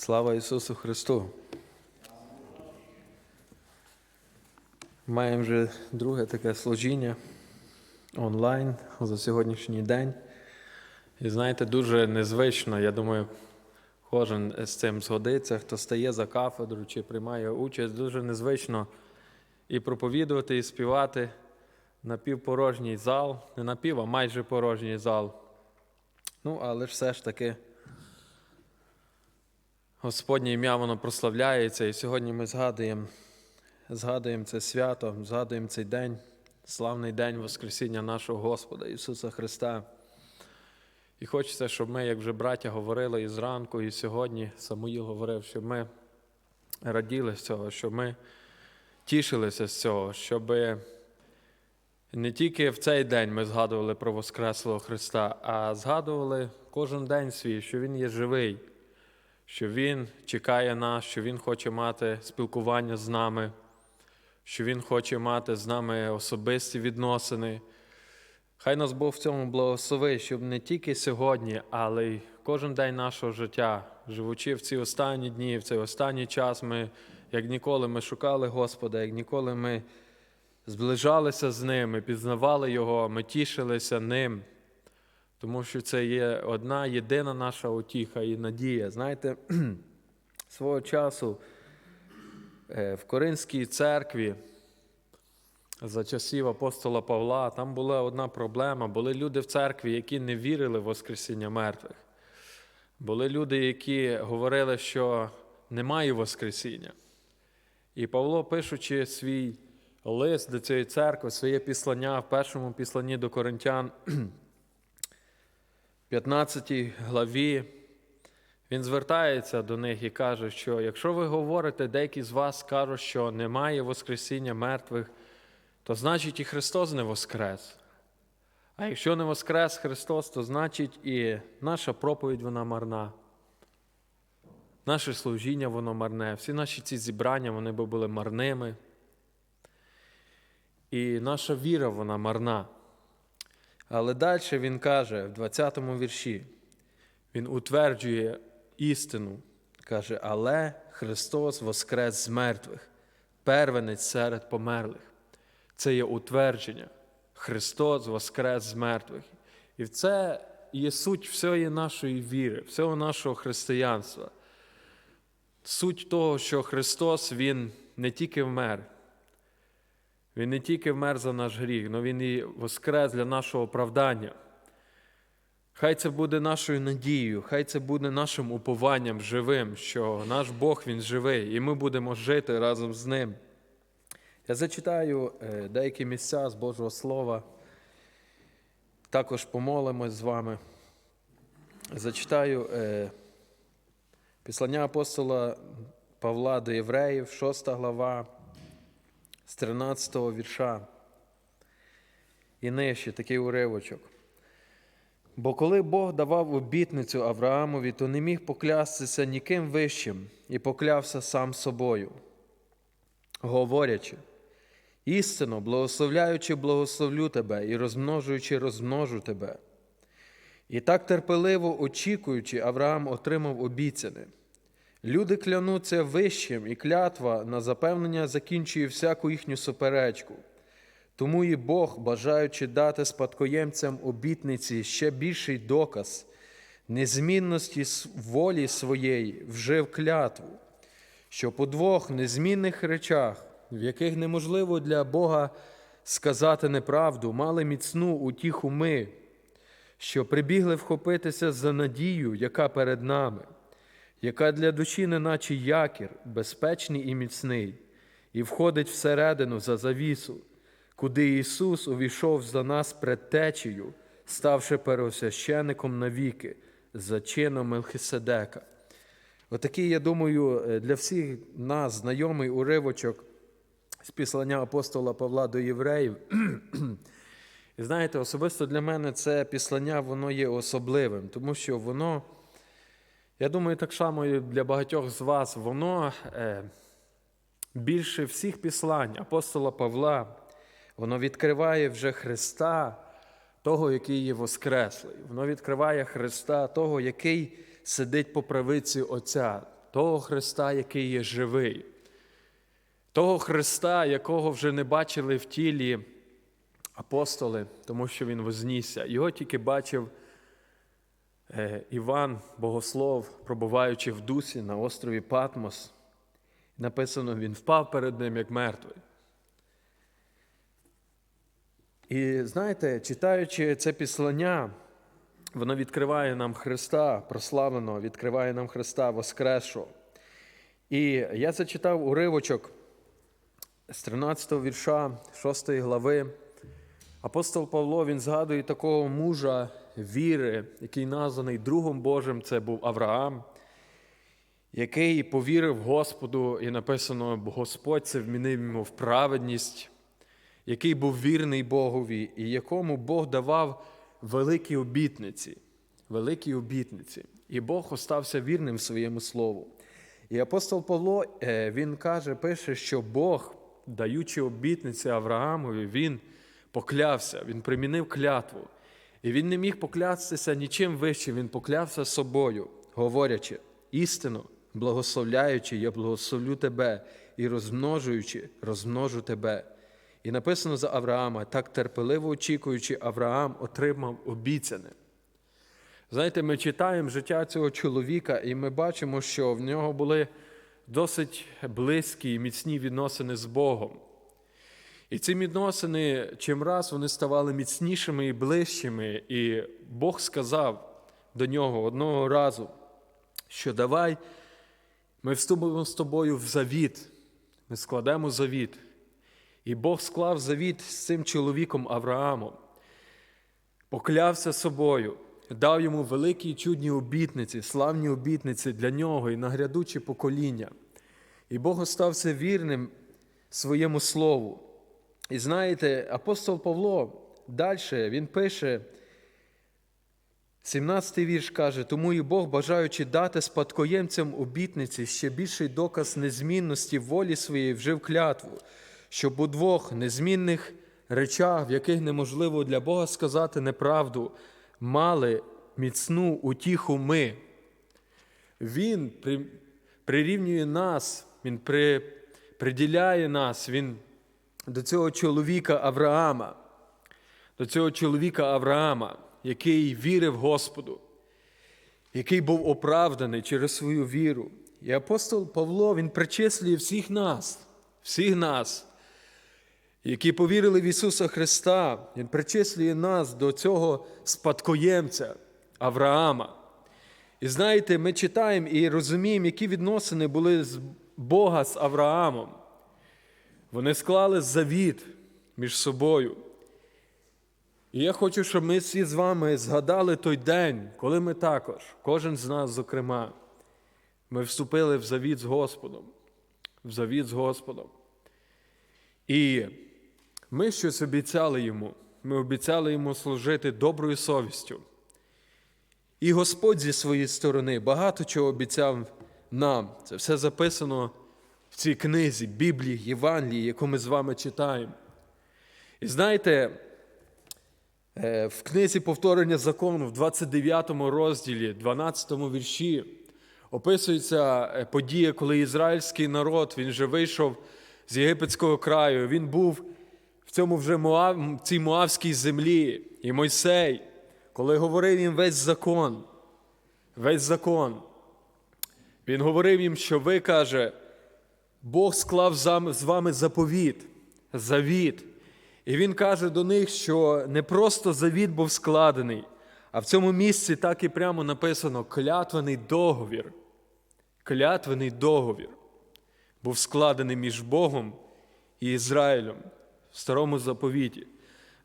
Слава Ісусу Христу! Маємо вже друге таке служіння онлайн за сьогоднішній день. І знаєте, дуже незвично, я думаю, кожен з цим згодиться, хто стає за кафедру чи приймає участь, дуже незвично і проповідувати, і співати напівпорожній зал, не напів, а майже порожній зал. Ну, але ж все ж таки. Господнє ім'я воно прославляється, і сьогодні ми згадуємо, згадуємо це свято, згадуємо цей день, славний день Воскресіння нашого Господа Ісуса Христа. І хочеться, щоб ми, як вже браття говорили і зранку, і сьогодні Самуїл говорив, щоб ми раділи з цього, щоб ми тішилися з цього, щоб не тільки в цей день ми згадували про Воскреслого Христа, а згадували кожен день свій, що Він є живий що Він чекає нас, що Він хоче мати спілкування з нами, що Він хоче мати з нами особисті відносини. Хай нас Бог в цьому благословить, щоб не тільки сьогодні, але й кожен день нашого життя, живучи в ці останні дні, в цей останній час, ми, як ніколи, ми шукали Господа, як ніколи ми зближалися з Ним, ми пізнавали Його, ми тішилися Ним. Тому що це є одна єдина наша утіха і надія. Знаєте, свого часу е, в Коринській церкві за часів апостола Павла там була одна проблема. Були люди в церкві, які не вірили в Воскресіння мертвих. Були люди, які говорили, що немає Воскресіння. І Павло, пишучи свій лист до цієї церкви, своє післання в першому післанні до Коринтян. 15 главі він звертається до них і каже, що якщо ви говорите, деякі з вас кажуть, що немає Воскресіння мертвих, то значить і Христос не воскрес. А якщо не воскрес Христос, то значить і наша проповідь вона марна. Наше служіння воно марне, всі наші ці зібрання вони би були марними. І наша віра вона марна. Але далі він каже в 20-му вірші, він утверджує істину, каже, але Христос воскрес з мертвих, первенець серед померлих. Це є утвердження. Христос воскрес з мертвих. І це є суть всієї нашої віри, всього нашого християнства. Суть того, що Христос Він не тільки вмер. Він не тільки вмер за наш гріх, але Він і воскрес для нашого оправдання. Хай це буде нашою надією, хай це буде нашим упованням живим, що наш Бог Він живий, і ми будемо жити разом з Ним. Я зачитаю е, деякі місця з Божого Слова, також помолимось з вами. Зачитаю е, післання апостола Павла до Євреїв, 6 глава з 13 го вірша. І нижче такий уривочок. Бо коли Бог давав обітницю Авраамові, то не міг поклястися ніким вищим і поклявся сам собою, говорячи, істинно, благословляючи, благословлю тебе і розмножуючи, розмножу тебе. І так терпеливо очікуючи, Авраам отримав обіцяне. Люди клянуться вищим, і клятва на запевнення закінчує всяку їхню суперечку. Тому і Бог, бажаючи дати спадкоємцям обітниці ще більший доказ незмінності волі своєї, вжив клятву, що по двох незмінних речах, в яких неможливо для Бога сказати неправду, мали міцну утіху ми, що прибігли вхопитися за надію, яка перед нами яка для душі неначе якір, безпечний і міцний, і входить всередину за завісу, куди Ісус увійшов за нас предтечею, ставши первосвященником навіки, за чином Мелхиседека. Отакий, я думаю, для всіх нас знайомий уривочок з післання апостола Павла до євреїв. Знаєте, особисто для мене це післання воно є особливим, тому що воно. Я думаю, так само і для багатьох з вас воно е, більше всіх післань апостола Павла, воно відкриває вже Христа, того, який є Воскреслий. Воно відкриває Христа, того, який сидить по правиці Отця, того Христа, який є живий, того Христа, якого вже не бачили в тілі апостоли, тому що Він вознісся. Його тільки бачив Іван, богослов, пробуваючи в дусі на острові Патмос. Написано, він впав перед ним як мертвий. І знаєте, читаючи це післання, воно відкриває нам Христа, прославленого, відкриває нам Христа Воскресшого. І я зачитав уривочок з 13 вірша 6 глави. Апостол Павло він згадує такого мужа віри, який названий Другом Божим, це був Авраам, який повірив Господу, і написано, Господь це вмінив йому в праведність, який був вірний Богові, і якому Бог давав великі обітниці. Великі обітниці. І Бог остався вірним своєму слову. І апостол Павло е, він каже, пише, що Бог, даючи обітниці Авраамові, він поклявся, він примінив клятву. І він не міг поклястися нічим вищим, він поклявся собою, говорячи, істину, благословляючи, я благословлю тебе і розмножуючи, розмножу тебе. І написано за Авраама, так терпеливо очікуючи, Авраам отримав обіцяне. Знаєте, ми читаємо життя цього чоловіка, і ми бачимо, що в нього були досить близькі і міцні відносини з Богом. І ці відносини чим раз вони ставали міцнішими і ближчими. І Бог сказав до нього одного разу, що давай ми вступимо з тобою в завіт, ми складемо завіт. І Бог склав завіт з цим чоловіком Авраамом, поклявся собою, дав йому великі і чудні обітниці, славні обітниці для нього і на грядучі покоління. І Бог остався вірним своєму слову. І знаєте, апостол Павло далі він пише, 17-й вірш каже, тому і Бог, бажаючи дати спадкоємцям обітниці ще більший доказ незмінності волі своєї, вжив клятву, щоб у двох незмінних речах, в яких неможливо для Бога сказати неправду, мали міцну утіху ми. Він прирівнює нас, Він приділяє нас, Він до цього чоловіка Авраама, до цього чоловіка Авраама, який вірив Господу, який був оправданий через свою віру. І апостол Павло він причислює всіх нас, всіх нас, які повірили в Ісуса Христа, Він причислює нас до цього спадкоємця Авраама. І знаєте, ми читаємо і розуміємо, які відносини були з Бога з Авраамом. Вони склали завіт між собою. І я хочу, щоб ми всі з вами згадали той день, коли ми також, кожен з нас, зокрема, ми вступили в завіт з Господом, в завіт з Господом. І ми щось обіцяли йому. Ми обіцяли йому служити доброю совістю. І Господь зі своєї сторони багато чого обіцяв нам. Це все записано в цій книзі, Біблії, Євангелії, яку ми з вами читаємо. І знаєте, е, в книзі повторення закону, в 29 розділі, 12 вірші, описується е, подія, коли ізраїльський народ він вже вийшов з єгипетського краю. Він був в цьому вже Моав, в цій Моавській землі. І Мойсей, коли говорив їм весь закон, весь закон, він говорив їм, що ви каже, Бог склав з вами заповіт, завіт. І він каже до них, що не просто завіт був складений, а в цьому місці так і прямо написано клятвений договір. Клятвений договір був складений між Богом і Ізраїлем в старому заповіті.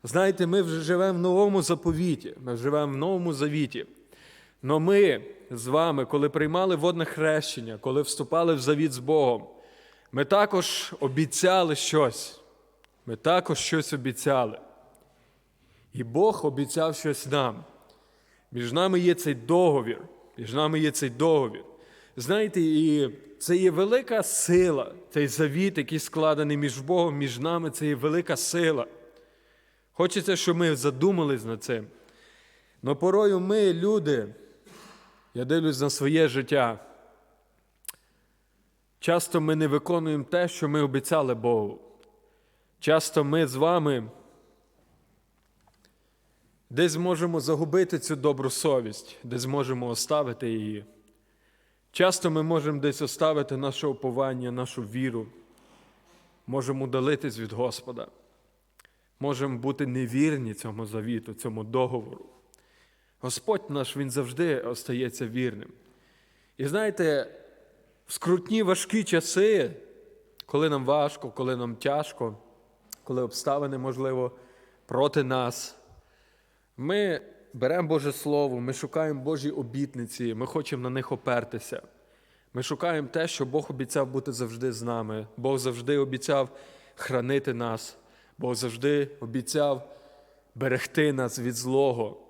Знаєте, ми вже живемо в новому заповіті, ми живемо в новому завіті. Но ми з вами, коли приймали водне хрещення, коли вступали в завіт з Богом, ми також обіцяли щось. Ми також щось обіцяли. І Бог обіцяв щось нам. Між нами є цей договір. Між нами є цей договір. Знаєте, і це є велика сила, цей завіт, який складений між Богом, між нами, це є велика сила. Хочеться, щоб ми задумались над цим. Но порою ми, люди, я дивлюсь на своє життя. Часто ми не виконуємо те, що ми обіцяли Богу. Часто ми з вами десь можемо загубити цю добру совість, десь зможемо оставити її. Часто ми можемо десь оставити наше уповання, нашу віру, можемо удалитись від Господа, можемо бути невірні цьому завіту, цьому договору. Господь наш Він завжди остається вірним. І знаєте, в скрутні важкі часи, коли нам важко, коли нам тяжко, коли обставини, можливо, проти нас, ми беремо Боже Слово, ми шукаємо Божі обітниці, ми хочемо на них опертися. Ми шукаємо те, що Бог обіцяв бути завжди з нами. Бог завжди обіцяв хранити нас, Бог завжди обіцяв берегти нас від злого.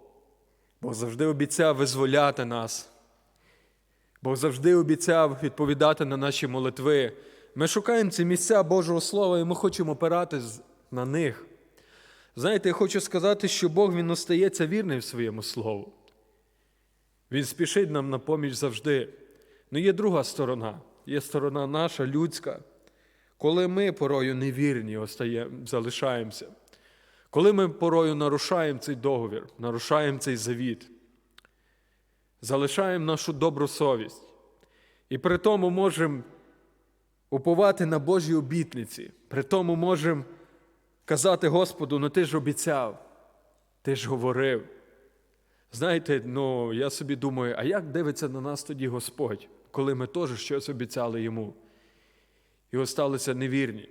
Бог завжди обіцяв визволяти нас. Бог завжди обіцяв відповідати на наші молитви. Ми шукаємо ці місця Божого Слова і ми хочемо опиратись на них. Знаєте, я хочу сказати, що Бог Він остається вірним своєму слову. Він спішить нам на поміч завжди. Ну є друга сторона, є сторона наша, людська, коли ми порою невірні остаємо, залишаємося, коли ми порою нарушаємо цей договір, нарушаємо цей завіт, залишаємо нашу добру совість. І при тому можемо уповати на Божі обітниці, при тому можемо казати Господу, ну ти ж обіцяв, ти ж говорив. Знаєте, ну я собі думаю, а як дивиться на нас тоді Господь, коли ми теж щось обіцяли йому і осталися невірні?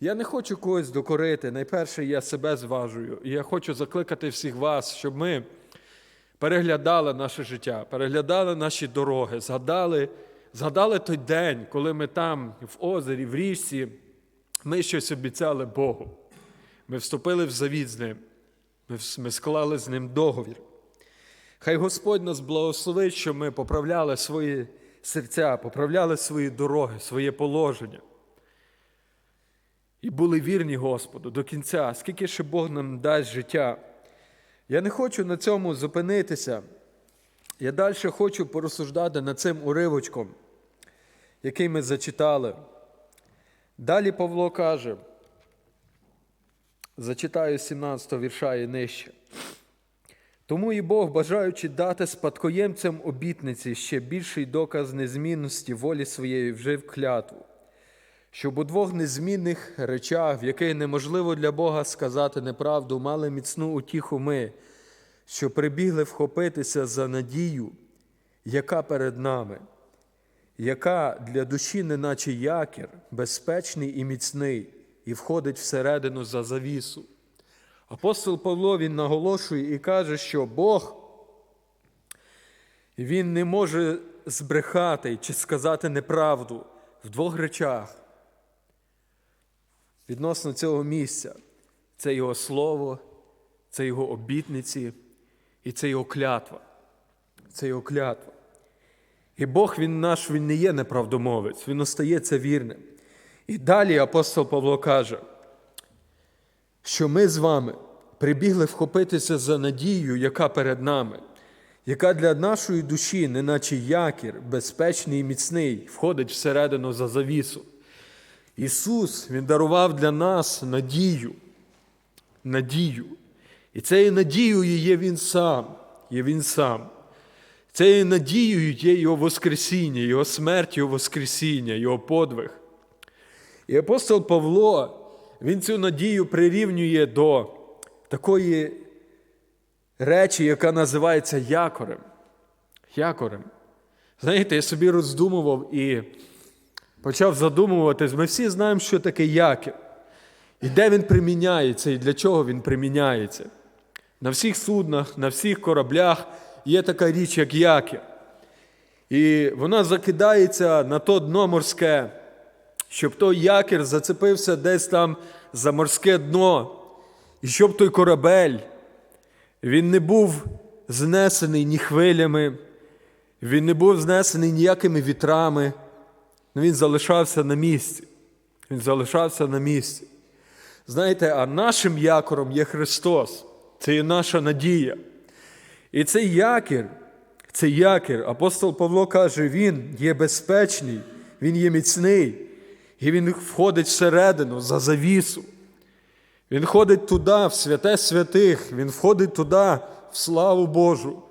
Я не хочу когось докорити. Найперше, я себе зважую. І я хочу закликати всіх вас, щоб ми переглядали наше життя, переглядали наші дороги, згадали, згадали той день, коли ми там, в озері, в річці, ми щось обіцяли Богу. Ми вступили в завіт з ним, ми, склали з ним договір. Хай Господь нас благословить, щоб ми поправляли свої серця, поправляли свої дороги, своє положення. І були вірні Господу до кінця, скільки ще Бог нам дасть життя. Я не хочу на цьому зупинитися. Я далі хочу порозсуждати над цим уривочком, який ми зачитали. Далі Павло каже, зачитаю з 17 вірша і нижче. Тому і Бог, бажаючи дати спадкоємцям обітниці ще більший доказ незмінності волі своєї, вжив клятву, щоб у двох незмінних речах, в яких неможливо для Бога сказати неправду, мали міцну утіху ми, що прибігли вхопитися за надію, яка перед нами, яка для душі, неначе якір, безпечний і міцний, і входить всередину за завісу. Апостол Павло він наголошує і каже, що Бог він не може збрехати чи сказати неправду в двох речах відносно цього місця. Це його слово, це його обітниці і це його клятва. Це його клятва. І Бог він наш, він не є неправдомовець, він остається вірним. І далі апостол Павло каже, що ми з вами прибігли вхопитися за надію, яка перед нами, яка для нашої душі, неначе якір, безпечний і міцний, входить всередину за завісу. Ісус Він дарував для нас надію. Надію. І цією надією є Він сам, є Він сам. Цією надією є Його Воскресіння, Його смерть, Його Воскресіння, Його подвиг. І апостол Павло, він цю надію прирівнює до такої речі, яка називається якорем. Якорем. Знаєте, я собі роздумував і почав задумуватись. Ми всі знаємо, що таке якір. І де він приміняється, і для чого він приміняється. На всіх суднах, на всіх кораблях є така річ, як якір. І вона закидається на то дно морське, щоб той якір зацепився десь там за морське дно, і щоб той корабель він не був знесений ні хвилями, він не був знесений ніякими вітрами, але він залишався на місці. Він залишався на місці. Знаєте, а нашим якором є Христос. Це є наша надія. І цей якір, цей якір, апостол Павло каже, він є безпечний, Він є міцний, і Він входить всередину за завісу. Він ходить туди, в святе святих, Він входить туди, в славу Божу,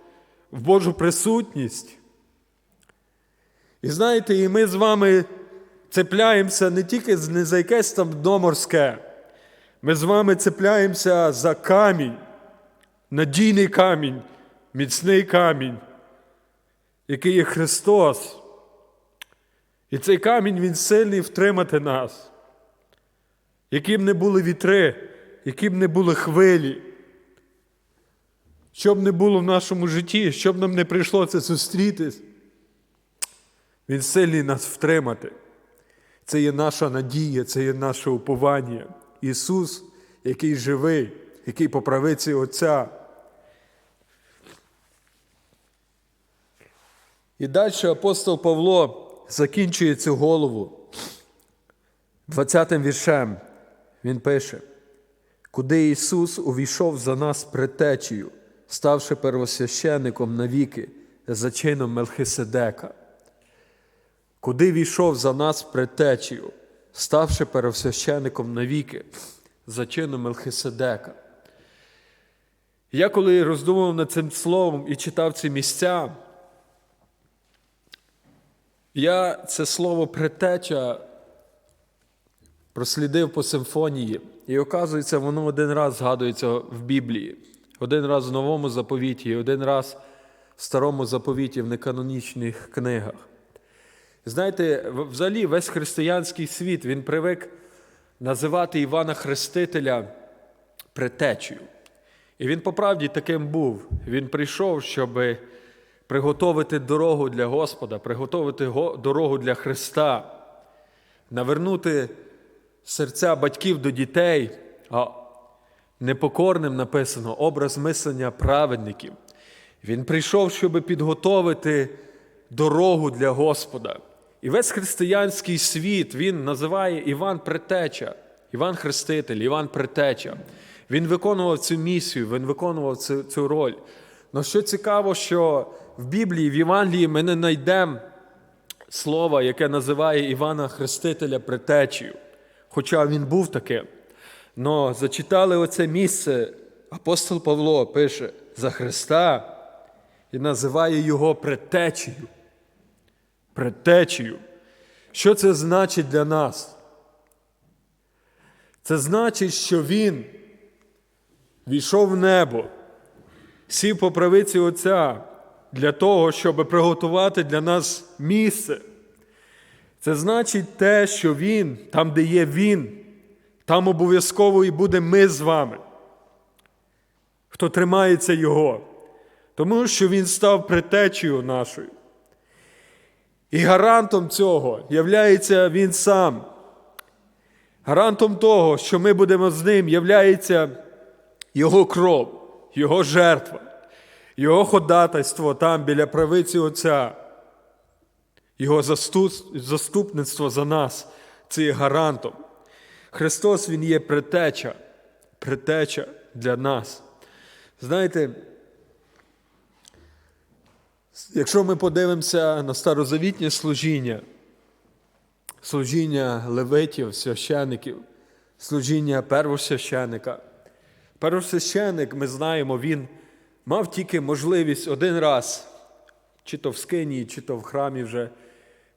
в Божу присутність. І знаєте, і ми з вами цепляємося не тільки не за якесь там дно морське, ми з вами цепляємося за камінь, надійний камінь, міцний камінь, який є Христос. І цей камінь Він сильний втримати нас. Які б не були вітри, які б не були хвилі, що б не було в нашому житті, що б нам не прийшло це зустрітись, Він сильний нас втримати. Це є наша надія, це є наше уповання. Ісус, який живий, який по правиці Отця. І далі апостол Павло закінчує цю голову 20 віршем. Він пише, куди Ісус увійшов за нас предтечею, ставши первосвященником навіки за чином Мелхиседека. Куди війшов за нас предтечею, ставши первосвященником навіки за чином Мелхиседека. Я коли роздумував над цим словом і читав ці місця, я це слово предтеча прослідив по симфонії, і оказується, воно один раз згадується в Біблії, один раз в новому заповіті, один раз в старому заповіті в неканонічних книгах. Знаєте, взагалі весь християнський світ він привик називати Івана Хрестителя предтечею. І він по правді таким був. Він прийшов, щоб приготовити дорогу для Господа, приготовити дорогу для Христа, навернути серця батьків до дітей, а непокорним написано образ мислення праведників. Він прийшов, щоб підготовити дорогу для Господа. І весь християнський світ він називає Іван Претеча, Іван Хреститель, Іван Претеча. Він виконував цю місію, він виконував цю, цю роль. Але що цікаво, що в Біблії, в Євангелії ми не знайдемо слова, яке називає Івана Хрестителя Претечею. Хоча він був таким. Но зачитали оце місце, апостол Павло пише за Христа і називає його предтечею. Предтечею. Що це значить для нас? Це значить, що Він війшов в небо, сів по правиці Отця для того, щоб приготувати для нас місце. Це значить те, що Він, там, де є Він, там обов'язково і буде ми з вами, хто тримається Його, тому що Він став притечею нашою. І гарантом цього являється Він сам. Гарантом того, що ми будемо з ним, являється Його кров, Його жертва, Його ходатайство там біля правиці Отця. Його заступництво за нас це є гарантом. Христос Він є притеча, притеча для нас. Знаєте, якщо ми подивимося на старозавітнє служіння, служіння левитів, священиків, служіння первосвященика. Первосвященик, ми знаємо, він мав тільки можливість один раз, чи то в скинії, чи то в храмі вже,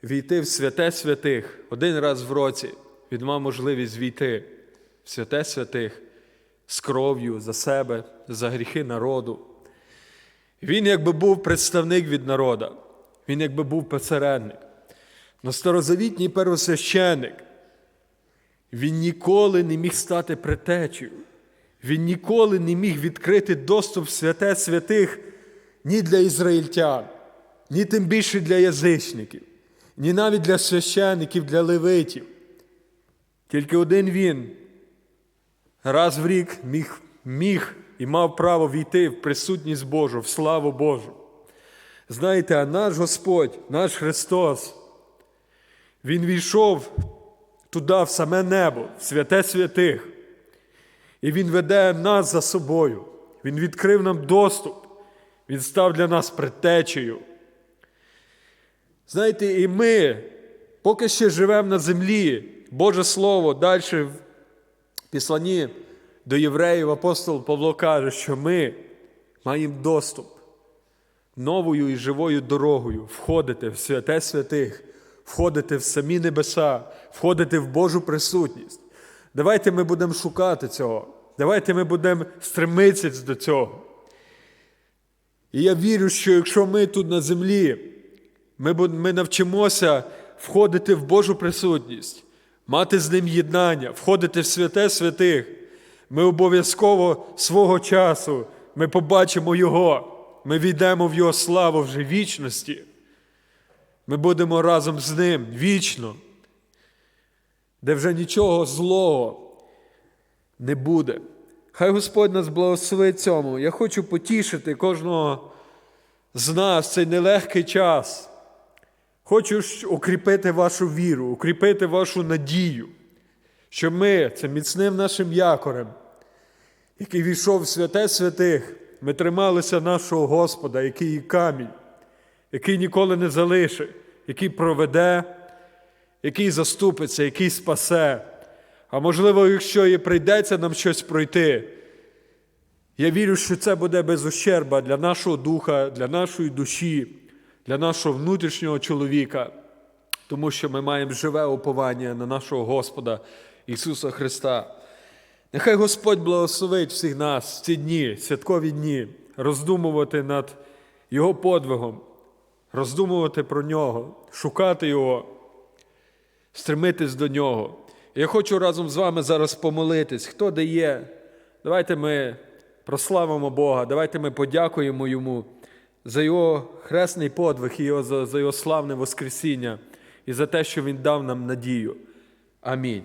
війти в святе святих один раз в році. Він мав можливість війти в святе святих з кров'ю за себе, за гріхи народу. Він якби був представник від народа, він якби був посередник. Но старозавітній первосвященик, він ніколи не міг стати притечею. Він ніколи не міг відкрити доступ в святе святих ні для ізраїльтян, ні тим більше для язичників, ні навіть для священиків, для левитів. Тільки один він раз в рік міг, міг і мав право війти в присутність Божу, в славу Божу. Знаєте, а наш Господь, наш Христос, Він війшов туди, в саме небо, в святе святих. І Він веде нас за собою. Він відкрив нам доступ. Він став для нас предтечею. Знаєте, і ми поки ще живемо на землі, Боже Слово далі в післанні до євреїв апостол Павло каже, що ми маємо доступ новою і живою дорогою входити в святе святих, входити в самі небеса, входити в Божу присутність. Давайте ми будемо шукати цього. Давайте ми будемо стремитися до цього. І я вірю, що якщо ми тут на землі, ми, ми навчимося входити в Божу присутність, мати з ним єднання, входити в святе святих, ми обов'язково свого часу ми побачимо Його, ми війдемо в Його славу вже вічності. Ми будемо разом з ним вічно, де вже нічого злого не буде. Хай Господь нас благословить цьому. Я хочу потішити кожного з нас цей нелегкий час. Хочу укріпити вашу віру, укріпити вашу надію, що ми це міцним нашим якорем, який війшов в святе святих, ми трималися нашого Господа, який є камінь, який ніколи не залишить, який проведе, який заступиться, який спасе. А можливо, якщо і прийдеться нам щось пройти, я вірю, що це буде без ущерба для нашого духа, для нашої душі, для нашого внутрішнього чоловіка, тому що ми маємо живе уповання на нашого Господа Ісуса Христа. Нехай Господь благословить всіх нас в ці дні, святкові дні, роздумувати над Його подвигом, роздумувати про нього, шукати Його, стремитись до нього. Я хочу разом з вами зараз помолитись. Хто де є? Давайте ми прославимо Бога, давайте ми подякуємо Йому за Його хресний подвиг і за Його славне Воскресіння і за те, що Він дав нам надію. Амінь.